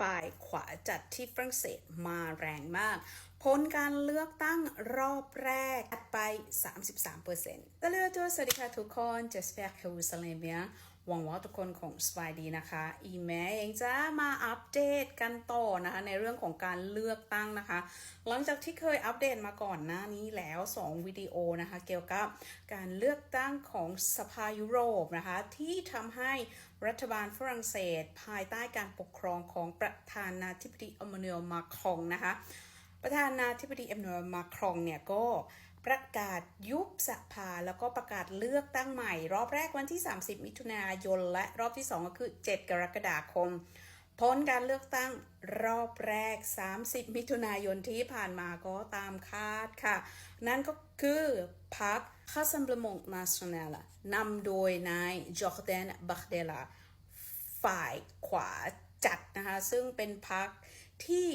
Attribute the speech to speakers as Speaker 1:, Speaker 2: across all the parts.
Speaker 1: ฝ่ายขวาจัดที่ฝรั่งเศสมาแรงมาก ผลการเลือกตั้งรอบแรกไป 33%ตะเลือตัวสวัสดีค่ะทุกคน j'espère que vous allez bien หวังว่าทุกคนคงสบายดีนะคะ อีแม่เองจะมาอัปเดตกันต่อนะคะในเรื่องของการเลือกตั้งนะคะ หลังจากที่เคยอัปเดตมาก่อนหน้านี้แล้ว 2 วิดีโอนะคะ เกี่ยวกับการเลือกตั้งของสภายุโรปนะคะ ที่ทำให้รัฐบาลฝรั่งเศส ภายใต้การปกครองของประธานาธิบดีอมเนลมาครองนะคะ ประธานาธิบดีเอ็มเนลมาครองเนี่ยก็ประกาศยุบสภาแล้วก็ประกาศเลือกตั้งใหม่ รอบแรกวันที่ 30 มิถุนายน และรอบที่ 2 ก็คือ 7 กรกฎาคมผลการเลือกตั้งรอบแรก 30 มิถุนายนที่ผ่านมาก็ตามคาดค่ะ นั่นก็คือพรรค Rassemblement National นำโดยนายจอร์แดนบัคเดลาฝ่ายขวาจัดนะคะ ซึ่งเป็นพรรคที่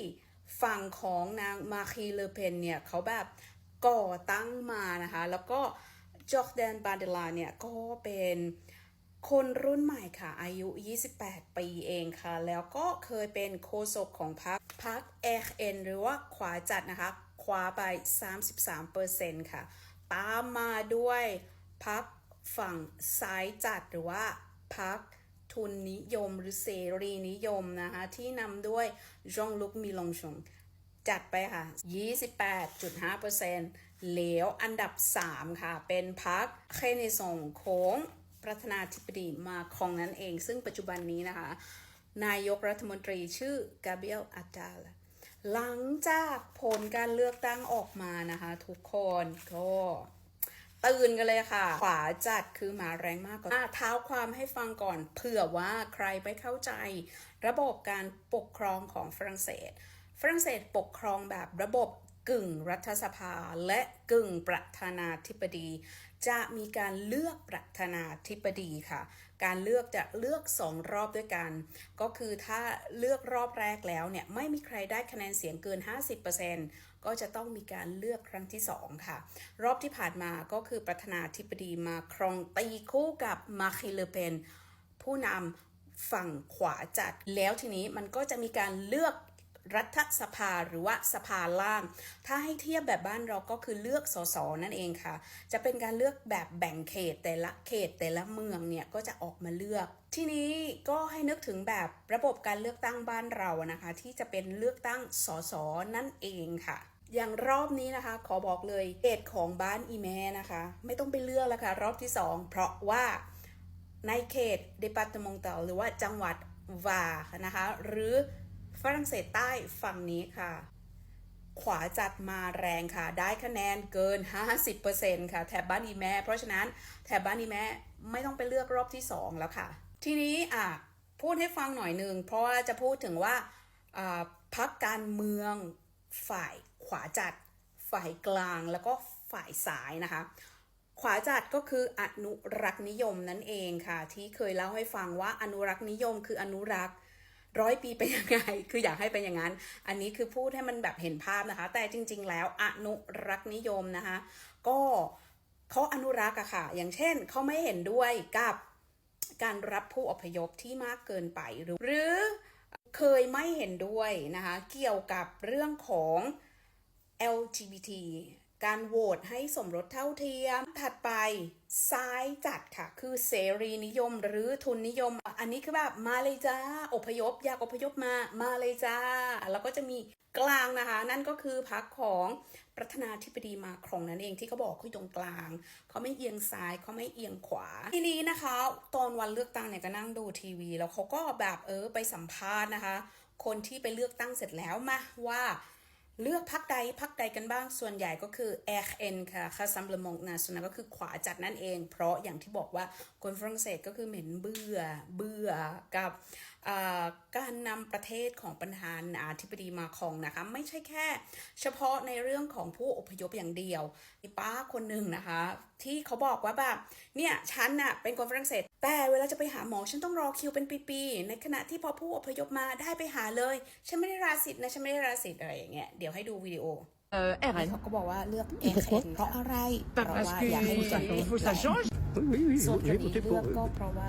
Speaker 1: ฝั่งของนางมาคีเลเพนเนี่ยเขาแบบก่อตั้งมานะคะ แล้วก็จอร์แดนบาเดลาเนี่ยก็เป็นคนรุ่นใหม่ค่ะ อายุ 28 ปีเองค่ะ แล้วก็เคยเป็นโฆษกของพรรคพรรค RN หรือว่าขวาจัดนะคะขวาไป 33%ค่ะ ตามมาด้วยพรรคฝั่งซ้ายจัดหรือว่าพรรค ทุนนิยมหรือเสรีนิยมนะคะ ที่นำด้วยจองลุกมิลงชงจัดไปค่ะ 28.5%เหลวอันดับ 3 ค่ะ เป็นพักเคในส่งของประธานาธิบดีมาคองนั่นเอง ซึ่งปัจจุบันนี้นะคะ นายกรัฐมนตรีชื่อกาเบรียลอาจาลหลังจากผลการเลือกตั้งออกมานะคะ ทุกคนก็ ตื่นกันเลยค่ะ ขวาจัดคือมาแรงมากกว่าอะเท้าความให้ฟังก่อนเผื่อว่าใครไม่เข้าใจ ระบบการปกครองของฝรั่งเศส ฝรั่งเศสปกครองแบบระบบกึ่งรัฐสภาและกึ่งประธานาธิบดี จะมีการเลือกประธานาธิบดีค่ะ การเลือกจะเลือกสองรอบด้วยกัน ก็คือถ้าเลือกรอบแรกแล้วเนี่ยไม่มีใครได้คะแนนเสียงเกิน 50%ก็จะต้องมีการเลือกครั้งที่ 2 ค่ะ รอบที่ผ่านมาก็คือประธานาธิบดีมาครองตีคู่กับมาคิเลเปนผู้นำฝั่งขวาจัดแล้วทีนี้มันก็จะมีการเลือก รัฐสภาหรือว่าสภาล่าง ถ้าให้เทียบแบบบ้านเราก็คือเลือกสสนั่นเองค่ะ จะเป็นการเลือกแบบแบ่งเขตแต่ละเขตแต่ละเมืองเนี่ยก็จะออกมาเลือก ทีนี้ก็ให้นึกถึงแบบระบบการเลือกตั้งบ้านเรานะคะ ที่จะเป็นเลือกตั้งสสนั่นเองค่ะอย่างรอบนี้นะคะ ขอบอกเลยเขตของบ้านอีแม่นะคะ ไม่ต้องไปเลือกแล้วค่ะ รอบที่สองเพราะว่าในเขตเดปาร์ตมงเตลหรือว่าจังหวัดวานะคะ หรือ รั่งเศสใต้ฝั่งนี้ค่ะ ขวาจัดมาแรงค่ะ ได้คะแนนเกิน 50%ค่ะ แถบบ้านอีแม่ เพราะฉะนั้นแถบบ้านอีแม่ไม่ต้องไปเลือกรอบที่ 2 แล้วค่ะ ทีนี้อะพูดให้ฟังหน่อยหนึ่งเพราะว่าจะพูดถึงว่าพักการเมืองฝ่ายขวาจัด ฝ่ายกลางแล้วก็ฝ่ายซ้ายนะคะ ขวาจัดก็คืออนุรักษ์นิยมนั่นเองค่ะ ที่เคยเล่าให้ฟังว่าอนุรักษ์นิยมคืออนุรักษ์ ร้อยปีเป็นยังไง คืออยากให้เป็นอย่างนั้น อันนี้คือพูดให้มันแบบเห็นภาพนะคะ แต่จริง ๆ แล้วอนุรักษ์นิยมนะคะ ก็เขาอนุรักษ์อะค่ะ อย่างเช่นเขาไม่เห็นด้วยกับการรับผู้อพยพที่มากเกินไปหรือหรือเคยไม่เห็นด้วยนะคะ เกี่ยวกับเรื่องของ LGBT การโหวตให้สมรสเท่าเทียม ถัดไปซ้ายจัดค่ะ คือเสรีนิยมหรือทุนนิยม อันนี้คือแบบมาเลยจ้าอพยพ อยากอพยพมามาเลยจ้า แล้วก็จะมีกลางนะคะ นั่นก็คือพรรคของประธานาธิบดีมาครองนั่นเองที่เขาบอกเขาอตรงกลาง เขาไม่เอียงซ้ายเขาไม่เอียงขวา ทีนี้นะคะ ตอนวันเลือกตั้งเนี่ยก็นั่งดูทีวี แล้วเขาก็แบบเออไปสัมภาษณ์นะคะ คนที่ไปเลือกตั้งเสร็จแล้วมาว่า เลือกพักใดพักใดกันบ้างส่วนใหญ่ก็คือ RN ค่ะคาซัมเลมงนาสนะก็คือขวาจัดนั่นเอง เพราะอย่างที่บอกว่าคนฝรั่งเศสก็คือเหม็นเบื่อเบื่อกับการนำประเทศของประธานาธิบดีมาครองนะคะ ไม่ใช่แค่ เฉพาะในเรื่องของผู้อพยพอย่างเดียวมีป้าคนหนึ่งนะคะ ที่เขาบอกว่าแบบเนี่ยฉันน่ะเป็นคนฝรั่งเศส แต่เวลาจะไปหาหมอฉันต้องรอคิวเป็นปีๆ ในขณะที่พอผู้อพยพมาได้ไปหาเลย ฉันไม่ได้ราสิทธิ์นะ ฉันไม่ได้ราสิทธิ์อะไรอย่างเงี้ย เดี๋ยวให้ดูวิดีโอ
Speaker 2: Euh, RN.
Speaker 1: เขาก็บอกว่าเลือก
Speaker 2: Pourquoi
Speaker 1: เพราะอะไร เพ
Speaker 2: Pas
Speaker 1: ราะ
Speaker 2: parce
Speaker 1: ว่า
Speaker 2: que
Speaker 1: อยากให้รู้จัก
Speaker 2: faut que ça change. Oui, oui, oui,
Speaker 1: ส่วนค
Speaker 2: j'ai
Speaker 1: ดี
Speaker 2: voté
Speaker 1: เลื
Speaker 2: pour
Speaker 1: อกก็
Speaker 2: eux.
Speaker 1: เพราะว่า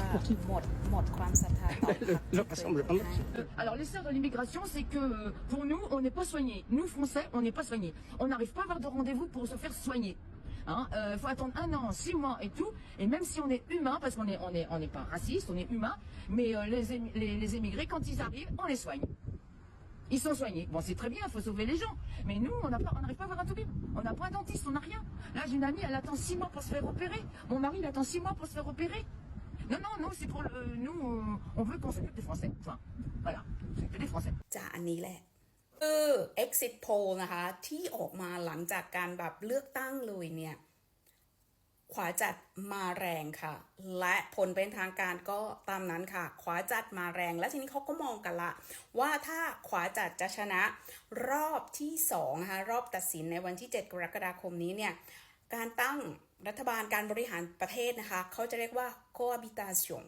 Speaker 1: หมดหมดความศรัทธาต่อพรรค
Speaker 2: Le
Speaker 1: ที่เคย
Speaker 2: Rassemblement
Speaker 1: ให้
Speaker 3: Euh, Alors l'essor de l'immigration, c'est que euh, pour nous, on n'est pas soignés. Nous, Français, on n'est pas soignés. On n'arrive pas à avoir de rendez-vous pour se faire soigner. Hein, euh, faut attendre un an, six mois et tout. Et même si on est humain, parce qu'on est, on est, on n'est pas raciste, on est humain, mais euh, les, émi- les, les émigrés, quand ils arrivent, on les soigne. Ils sont soignés. Bon, c'est très bien, il faut sauver les gens. Mais nous, on n'a pas- on n'arrive pas à avoir un toubib. On n'a pas un dentiste, on n'a rien. Là, j'ai une amie, elle attend six mois pour se faire opérer. Mon mari, il attend six mois pour se faire opérer. Non, non, non, c'est pour le, nous, on, on veut qu'on s'occupe des Français. Point. Voilà, s'occuper des Français.
Speaker 1: จะอันนี้แหละ คือ exit poll นะคะ ที่ออกมาหลังจากการแบบเลือกตั้งเลยเนี่ย ขวาจัดมาแรงค่ะ และผลเป็นทางการก็ตามนั้นค่ะ ขวาจัดมาแรง และทีนี้เขาก็มองกันละ ว่าถ้าขวาจัดจะชนะรอบที่2นะคะรอบตัดสินในวันที่ 7 กรกฎาคมนี้เนี่ย การตั้งรัฐบาลการบริหารประเทศนะคะ เขาจะเรียกว่า cohabitation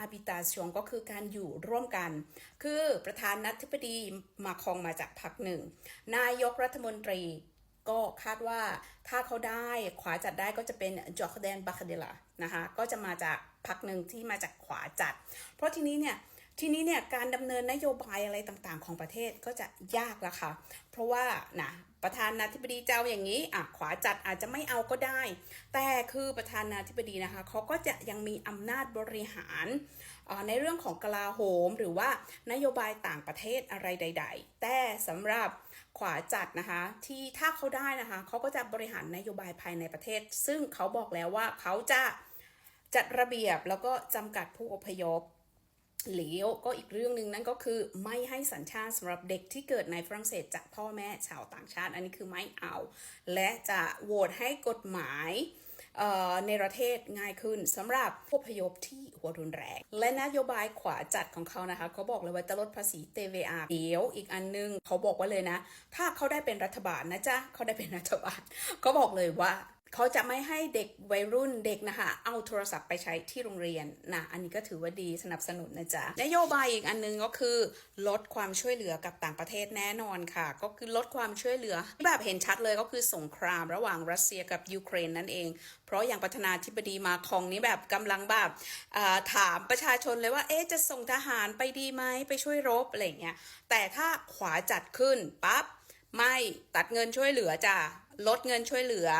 Speaker 1: cohabitation ก็คือการอยู่ร่วมกัน คือประธานาธิบดีมาคองมาจากพรรคหนึ่ง นายกรัฐมนตรีก็คาดว่าถ้าเขาได้ขวาจัดได้ก็จะเป็นจอร์แดนบัคเดลานะคะ ก็จะมาจากพรรคหนึ่งที่มาจากขวาจัด เพราะทีนี้เนี่ย ทีนี้เนี่ยการดำเนินนโยบายอะไรต่างๆ ของประเทศก็จะยากละค่ะ เพราะว่านะประธานาธิบดีเจ้าอย่างนี้อะขวาจัดอาจจะไม่เอาก็ได้ แต่คือประธานาธิบดีนะคะเขาก็จะยังมีอำนาจบริหารในเรื่องของกลาโหม หรือว่านโยบายต่างประเทศอะไรใด ๆ แต่สำหรับขวาจัดนะคะที่ถ้าเขาได้นะคะเขาก็จะบริหารนโยบายภายในประเทศ ซึ่งเขาบอกแล้วว่าเขาจะจัดระเบียบแล้วก็จำกัดผู้อพยพ หรือก็อีกเรื่องหนึ่งนั่นก็คือไม่ให้สัญชาติสำหรับเด็กที่เกิดในฝรั่งเศสจากพ่อแม่ชาวต่างชาติ อันนี้คือไม่เอา และจะโหวตให้กฎหมายในประเทศง่ายขึ้นสำหรับผู้พยพที่หัวรุนแรง และนโยบายขวาจัดของเขานะคะเขาบอกเลยว่าจะลดภาษี TVA เดี๋ยวอีกอันนึงเขาบอกว่าเลยนะ ถ้าเขาได้เป็นรัฐบาลนะจ๊ะเขาได้เป็นรัฐบาลเขาบอกเลยว่า เขาจะไม่ให้เด็กวัยรุ่นเด็กนะคะเอาโทรศัพท์ไปใช้ที่โรงเรียนนะอันนี้ก็ถือว่าดีสนับสนุนนะจ๊ะนโยบายอีกอันนึงก็คือ ลดความช่วยเหลือกับต่างประเทศแน่นอนค่ะ ก็คือลดความช่วยเหลือแบบเห็นชัดเลยก็คือสงครามระหว่างรัสเซียกับยูเครนนั่นเอง เพราะอย่างประธานาธิบดีมาคองนี้แบบกำลังแบบถามประชาชนเลยว่าเอ๊จะส่งทหารไปดีไหมไปช่วยรบอะไรเงี้ยแต่ถ้าขวาจัดขึ้นปั๊บไม่ตัดเงินช่วยเหลือจ้ะลดเงินช่วยเหลือ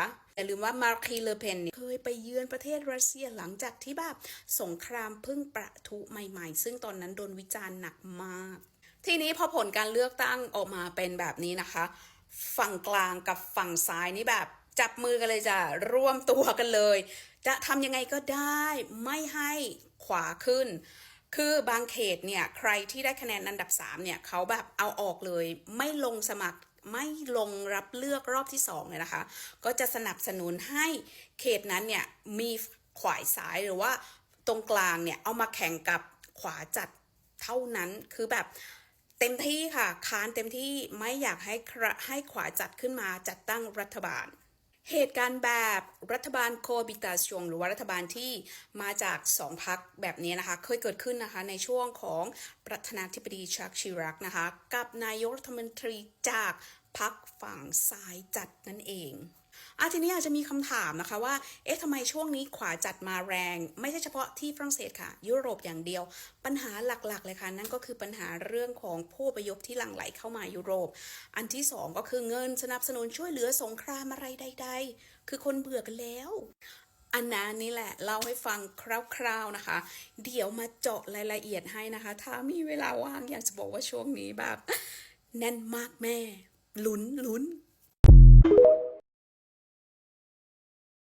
Speaker 1: อย่าลืมว่ามาร์คีเลเพนเนี่ยเคยไปเยือนประเทศรัสเซียหลังจากที่แบบสงครามเพิ่งประทุใหม่ๆ ซึ่งตอนนั้นโดนวิจารณ์หนักมาก ทีนี้พอผลการเลือกตั้งออกมาเป็นแบบนี้นะคะ ฝั่งกลางกับฝั่งซ้ายนี่แบบจับมือกันเลยจ้ะร่วมตัวกันเลย จะทำยังไงก็ได้ไม่ให้ขวาขึ้น คือบางเขตเนี่ยใครที่ได้คะแนนอันดับ3เนี่ยเขาแบบเอาออกเลย ไม่ลงสมัคร ไม่ลงรับเลือกรอบที่2เลยนะคะ ก็จะสนับสนุนให้เขตนั้นเนี่ยมีขวายซ้ายหรือว่าตรงกลางเนี่ยเอามาแข่งกับขวาจัดเท่านั้นคือแบบเต็มที่ค่ะ ค้านเต็มที่ไม่อยากให้ให้ขวาจัดขึ้นมาจัดตั้งรัฐบาล เหตุการณ์แบบรัฐบาลโคบิตาชงหรือว่ารัฐบาลที่มาจากสองพักแบบนี้นะคะ เคยเกิดขึ้นนะคะในช่วงของประธานาธิบดีชักชิรักนะคะ กับนายกรัฐมนตรีจากพักฝั่งซ้ายจัดนั่นเอง อาทีนี้อาจจะมีคำถามนะคะว่า เอ๊ะทำไมช่วงนี้ขวาจัดมาแรง ไม่ใช่เฉพาะที่ฝรั่งเศสค่ะ ยุโรปอย่างเดียว ปัญหาหลักๆเลยค่ะ นั่นก็คือปัญหาเรื่องของผู้อพยพที่หลั่งไหลเข้ามายุโรป อันที่สองก็คือเงินสนับสนุนช่วยเหลือสงครามอะไรใด ๆ คือคนเบื่อกันแล้วอันนั้นนี่แหละเล่าให้ฟังคร่าวๆนะคะ เดี๋ยวมาเจาะรายละเอียดให้นะคะ ถ้ามีเวลาว่างอยากจะบอกว่าช่วงนี้แบบแน่นมากแม่ ลุ้นลุ้น